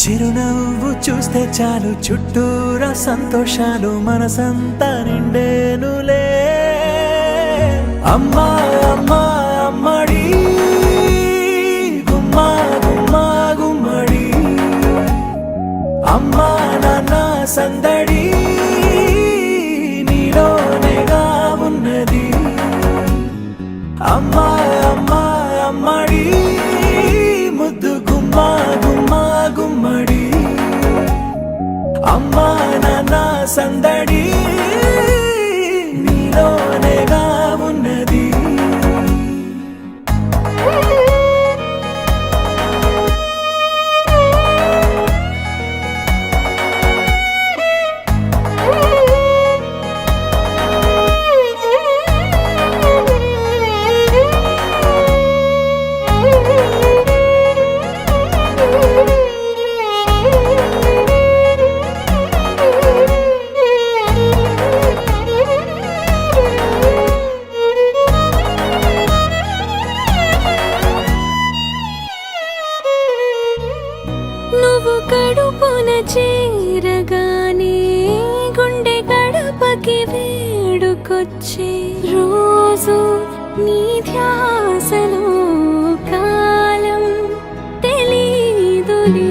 చిరునవ్వు చూస్తే చాలు చుట్టూరా సంతోషాలు మనసంతా నిండేనులే. అమ్మా అమ్మా అమ్మడి గుమ్మా గుమ్మా గుమ్మడి. అమ్మా నాన్న సందడి నీలోనేగా ఉన్నది. అమ్మా అమ్మా నాన్న సందడి నువ్వు కడుపున చేరగానే గుండె గడపకి వేడుకొచ్చే రోజు నీ ధ్యాసలో కాలం తెలీదులే.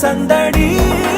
గుమ్మడి అమ్మా నాన్న సందడి